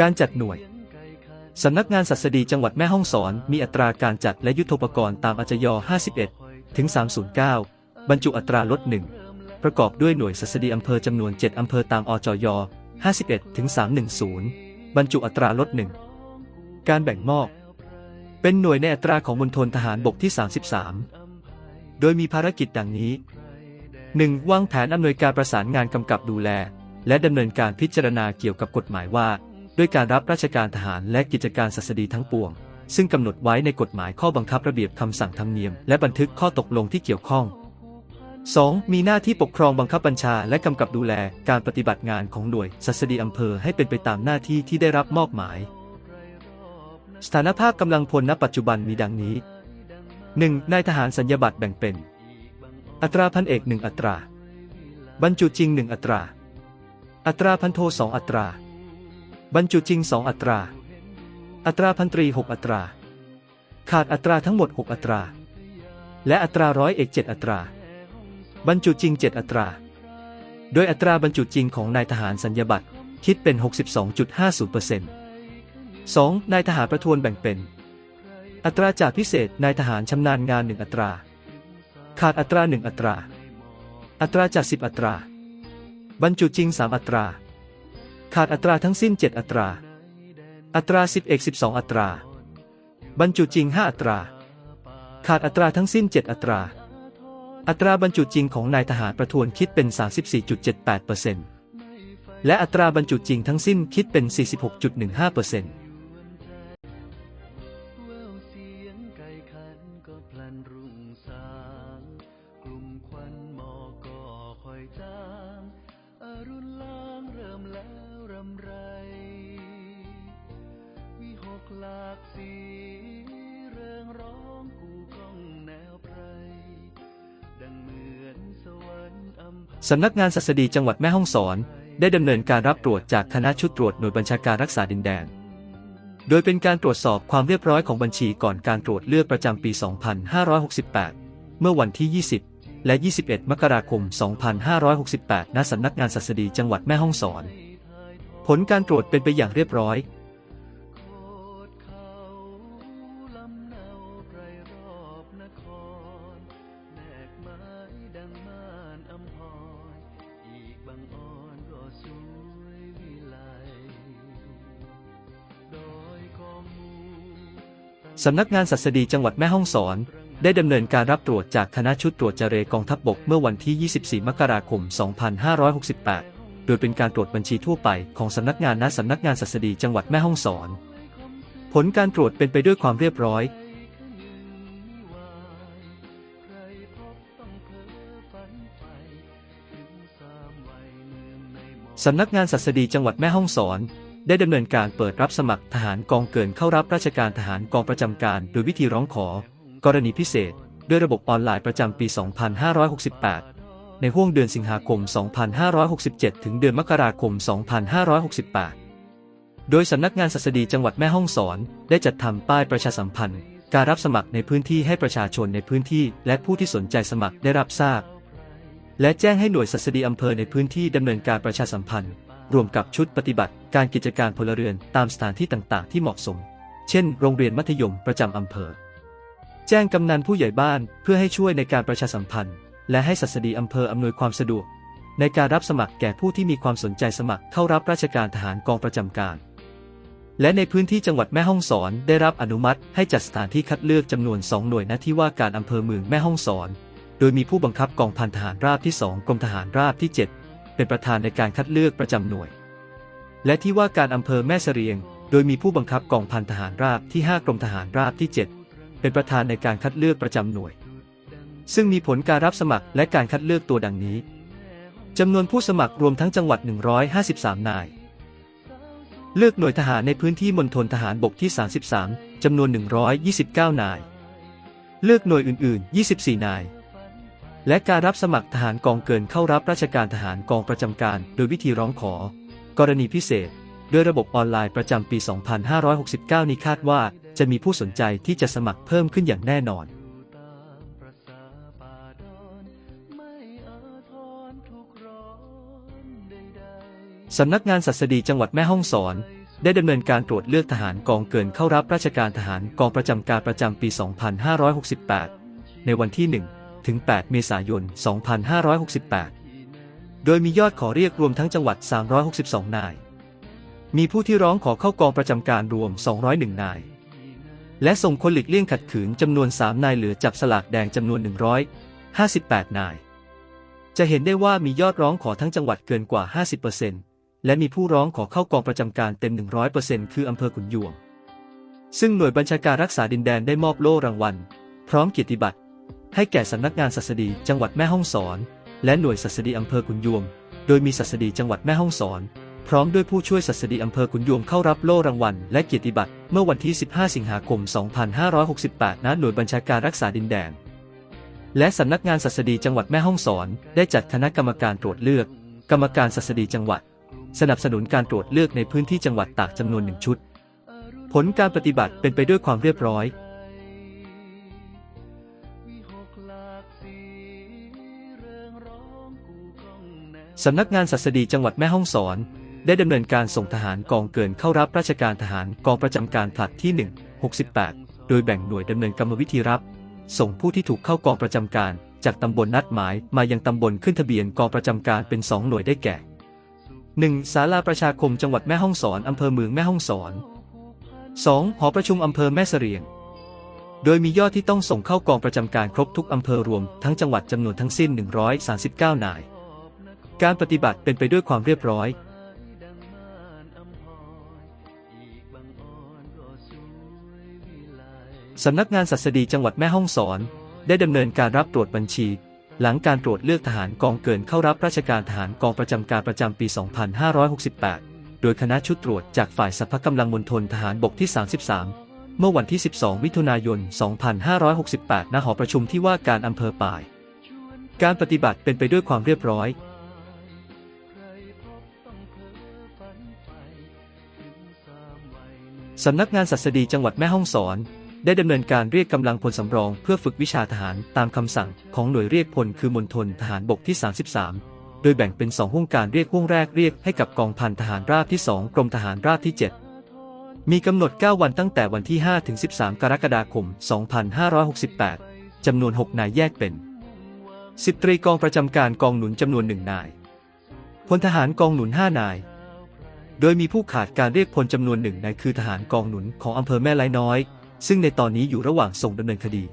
การจัดหน่วย สำนักงานศัสดีจังหวัดแม่ฮ่องสอน มีอัตราการจัดและยุทธปกรณ์ตามอัจย51 ถึง 309 บรรจุอัตราลดหนึ่งประกอบด้วยหน่วยศัสดีอำเภอจำนวน 7 อำเภอตามอจย51 ถึง 310 บรรจุอัตราลดหนึ่งการแบ่งมอบ เป็นหน่วยในอัตราของมณฑลทหารบกที่ 33 โดยมีภารกิจดังนี้ 1. วางแผนอำนวยการประสานงานกำกับดูแล และดำเนินการพิจารณาเกี่ยวกับกฎหมายว่า ด้วยการรับราชการทหารและกิจการศัสดีทั้งปวง ซึ่งกำหนดไว้ในกฎหมายข้อบังคับระเบียบคำสั่งธรรมเนียม และบันทึกข้อตกลงที่เกี่ยวข้อง 2. มีหน้าที่ปกครองบังคับบัญชาและกำกับดูแลการปฏิบัติงานของหน่วยศัสดีอำเภอให้เป็นไปตามหน้าที่ที่ได้รับมอบหมาย สถานภาพกำลังพลณปัจจุบันมีดังนี้ 1. นายทหารสัญญาบัตรแบ่งเป็น อัตราพันเอกหนึ่งอัตรา บรรจุจริงหนึ่งอัตรา อัตราพันโทสองอัตรา บรรจุจริงสองอัตรา อัตราพันตรีหกอัตรา ขาดอัตราทั้งหมดหกอัตรา และอัตราร้อยเอกเจ็ดอัตรา บรรจุจริงเจ็ดอัตรา โดยอัตราบรรจุจริงของนายทหารสัญญาบัตรคิดเป็น 62.50% 2. นายทหารประทวนแบ่งเป็น อัตราจากพิเศษนายทหารชำนาญงานหนึ่งอัตรา ขาดอัตราหนึ่งอัตรา อัตราจากสิบอัตรา บรรจุจริงสามอัตรา ขาดอัตราทั้งสิ้นเจ็ดอัตรา อัตราสิบเอกสิบสองอัตรา บรรจุจริงห้าอัตรา ขาดอัตราทั้งสิ้นเจ็ดอัตรา อัตราบรรจุจริงของนายทหารประทวนคิดเป็น 34.78%และอัตราบรรจุจริงทั้งสิ้นคิดเป็น 46.15% เริงร้องกูก้องแนวไพรดังเหมือนสวรรค์อำพันสำนักงานศัสดีจังหวัดแม่ฮ่องสอน ได้ดำเนินการรับตรวจจากคณะชุดตรวจหน่วยบัญชาการรักษาดินแดน โดยเป็นการตรวจสอบความเรียบร้อยของบัญชีก่อนการตรวจเลือกประจำปี 2568 เมื่อวันที่ 20 และ 21 มกราคม 2568 ณ สำนักงานศัสดีจังหวัดแม่ฮ่องสอน ผลการตรวจเป็นไปอย่างเรียบร้อย สำนักงานศัสดีจังหวัดแม่ฮ่องสอน ได้ดำเนินการรับตรวจจากคณะชุดตรวจเจรกองทัพบบกเมื่อวันที่ 24 มกราคม 2568 โดยเป็นการตรวจบัญชีทั่วไปของสำนักงานณสำนักงานศัสดีจังหวัดแม่ฮ่องสอน ผลการตรวจเป็นไปด้วยความเรียบร้อยสามวัยเนื่องในหมอกสำนักงานศัสดีจังหวัดแม่ฮ่องสอน ได้ดำเนินการเปิดรับสมัครทหารกองเกินเข้ารับราชการทหารกองประจำการ โดยวิธีร้องขอ กรณีพิเศษ ด้วยระบบออนไลน์ประจำปี 2568 ในห่วงเดือนสิงหาคม 2567 ถึงเดือนมกราคม 2568 โดยสำนักงานศัสดีจังหวัดแม่ฮ่องสอน ได้จัดทำป้ายประชาสัมพันธ์ การรับสมัครในพื้นที่ให้ประชาชนในพื้นที่ และผู้ที่สนใจสมัครได้รับทราบ และแจ้งให้หน่วยศัสดีอำเภอในพื้นที่ดำเนินการประชาสัมพันธ์ รวมกับชุดปฏิบัติการกิจการพลเรือนตามสถานที่ต่างๆ ที่เหมาะสม เช่น โรงเรียนมัธยมประจำอำเภอ แจ้งกำนันผู้ใหญ่บ้านเพื่อให้ช่วยในการประชาสัมพันธ์ และให้ศัสดีอำเภออำนวยความสะดวก ในการรับสมัครแก่ผู้ที่มีความสนใจสมัครเข้ารับราชการทหารกองประจำการ และในพื้นที่จังหวัดแม่ฮ่องสอนได้รับอนุมัติให้จัดสถานที่คัดเลือกจำนวน2หน่วยหน้าที่ว่าการอำเภอเมืองแม่ฮ่องสอน โดยมีผู้บังคับกองพันทหารราบที่ 2 กรมทหารราบที่ 7 เป็นประธานในการคัดเลือกประจำหน่วย และที่ว่าการอำเภอแม่เสรียง โดยมีผู้บังคับกองพันทหารราบที่ 5 กรมทหารราบที่ 7 เป็นประธานในการคัดเลือกประจำหน่วย ซึ่งมีผลการรับสมัครและการคัดเลือกตัวดังนี้จำนวนผู้สมัครรวมทั้งจังหวัด 153 นาย เลือกหน่วยทหารในพื้นที่มณฑลทหารบกที่ 33 จำนวน 129 นาย เลือกหน่วยอื่น ๆ 24 นาย และการรับสมัครทหารกองเกินเข้ารับราชการทหารกองประจำการ โดยวิธีร้องขอ กรณีพิเศษ ด้วยระบบออนไลน์ประจำปี 2569 นี้คาดว่าจะมีผู้สนใจที่จะสมัครเพิ่มขึ้นอย่างแน่นอนสาป่าดอนไม่อาทรทุกร้อนใดๆสำนักงานศัสดีจังหวัดแม่ฮ่องสอน ได้ดำเนินการตรวจเลือกทหารกองเกินเข้ารับราชการทหารกองประจำการประจำปี 2568 ในวันที่ 1 ถึง 8 เมษายน 2568 โดยมียอดขอเรียกรวมทั้งจังหวัด 362 นาย มีผู้ที่ร้องขอเข้ากองประจำการรวม 201 นาย และส่งคนหลีกเลี่ยงขัดขืนจำนวน 3 นายเหลือจับสลากแดงจำนวน 158 นาย จะเห็นได้ว่ามียอดร้องขอทั้งจังหวัดเกินกว่า 50%และมีผู้ร้องขอเข้ากองประจำการเต็ม 100%คืออำเภอขุนยวมซึ่งหน่วยบัญชาการรักษาดินแดนได้มอบโล่รางวัล พร้อมเกียรติบัตร ให้แก่สำนักงานศัสดีจังหวัดแม่ฮ่องสอน และหน่วยศัสดีอำเภอขุนยวม โดยมีศัสดีจังหวัดแม่ฮ่องสอน พร้อมด้วยผู้ช่วยศัสดีอำเภอขุนยวมเข้ารับโล่รางวัลและเกียรติบัตรเมื่อวันที่ 15 สิงหาคม 2568 ณ หน่วยบัญชาการรักษาดินแดน และสำนักงานศัสดีจังหวัดแม่ฮ่องสอน ได้จัดคณะกรรมการตรวจเลือก กรรมการศัสดีจังหวัด สนับสนุนการตรวจเลือกในพื้นที่จังหวัดตากจำนวนหนึ่งชุด ผลการปฏิบัติเป็นไปด้วยความเรียบร้อย หลากสีเริงร้องกูก้องแนว สำนักงานศัสดีจังหวัดแม่ฮ่องสอน ได้ดำเนินการส่งทหารกองเกินเข้ารับราชการทหารกองประจำการผลัดที่ 1 68 โดยแบ่งหน่วยดำเนินกรรมวิธีรับ ส่งผู้ที่ถูกเข้ากองประจำการ จากตำบลนัดหมายมายังตำบลขึ้นทะเบียนกองประจำการเป็น 2 หน่วยได้แก่ 1. ศาลาประชาคมจังหวัดแม่ฮ่องสอนอำเภอเมืองแม่ฮ่องสอน 2. หอประชุมอำเภอแม่เสรียง โดยมียอดที่ต้องส่งเข้ากองประจำการครบทุกอำเภอรวมทั้งจังหวัดจำนวนทั้งสิ้น 139 นาย การปฏิบัติเป็นไปด้วยความเรียบร้อยสวยวิไลสำนักงานศัสดีจังหวัดแม่ฮ่องสอน ได้ดำเนินการรับตรวจบัญชี หลังการตรวจเลือกทหารกองเกินเข้ารับราชการทหารกองประจำการประจำปี 2568 โดยคณะชุดตรวจจากฝ่ายสรรพกำลังมณฑลทหารบกที่ 33 เมื่อวันที่ 12 มิถุนายน 2568 ณ หอประชุมที่ว่าการอำเภอป่าย การปฏิบัติเป็นไปด้วยความเรียบร้อย สำนักงานศัสดีจังหวัดแม่ฮ่องสอน ได้ดำเนินการเรียกกำลังพลสำรองเพื่อฝึกวิชาทหารตามคำสั่งของหน่วยเรียกพลคือมณฑลทหารบกที่ 33โดยแบ่งเป็นสองห่วงการเรียกห่วงแรกเรียกให้กับกองพันทหารราบที่ 2 กรมทหารราบที่ 7 มีกำหนด 9 วันตั้งแต่วันที่ 5 ถึง 13 กรกฎาคม 2568 จำนวน 6 นายแยกเป็นสิบตรีกองประจำการกองหนุนจำนวนหนึ่งนาย พลทหารกองหนุน 5 นาย โดยมีผู้ขาดการเรียกพลจำนวนหนึ่งนายคือทหารกองหนุนของอำเภอแม่ไล้น้อย ซึ่งในตอนนี้อยู่ระหว่างส่งดำเนินคดี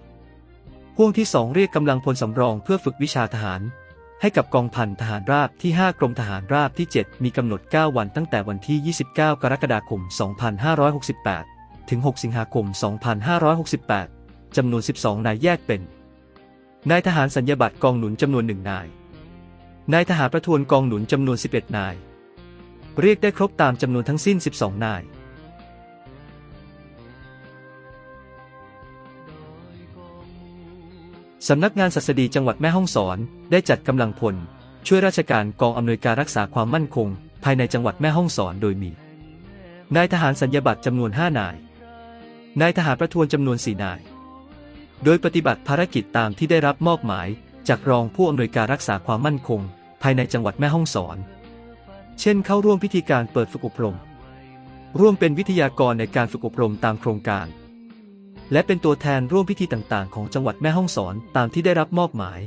ห่วงที่ 2 เรียกกำลังพลสำรองเพื่อฝึกวิชาทหาร ให้กับกองพันทหารราบที่ 5 กรมทหารราบที่ 7 มีกำหนด 9 วันตั้งแต่วันที่ 29 กรกฎาคม 2568 ถึง 6 สิงหาคม 2568 จำนวน 12 นายแยกเป็น นายทหารสัญญาบัตรกองหนุนจำนวนหนึ่งนาย นายทหารประทวนกองหนุนจำนวน 11 นาย เรียกได้ครบตามจำนวนทั้งสิ้น 12 นาย สำนักงานศัสดีจังหวัดแม่ฮ่องสอน ได้จัดกำลังพล ช่วยราชการกองอำนวยการรักษาความมั่นคง ภายในจังหวัดแม่ฮ่องสอนโดยมีนายทหารสัญญาบัตรจำนวน 5 นาย นายทหารประทวนจำนวน 4 นาย โดยปฏิบัติภารกิจตามที่ได้รับมอบหมาย จากรองผู้อำนวยการรักษาความมั่นคง ภายในจังหวัดแม่ฮ่องสอน เช่น เข้าร่วมพิธีการเปิดฝึกอบรม ร่วมเป็นวิทยากรในการฝึกอบรมตามโครงการ และเป็นตัวแทนร่วมพิธีต่างๆ ของจังหวัดแม่ฮ่องสอนตามที่ได้รับมอบหมาย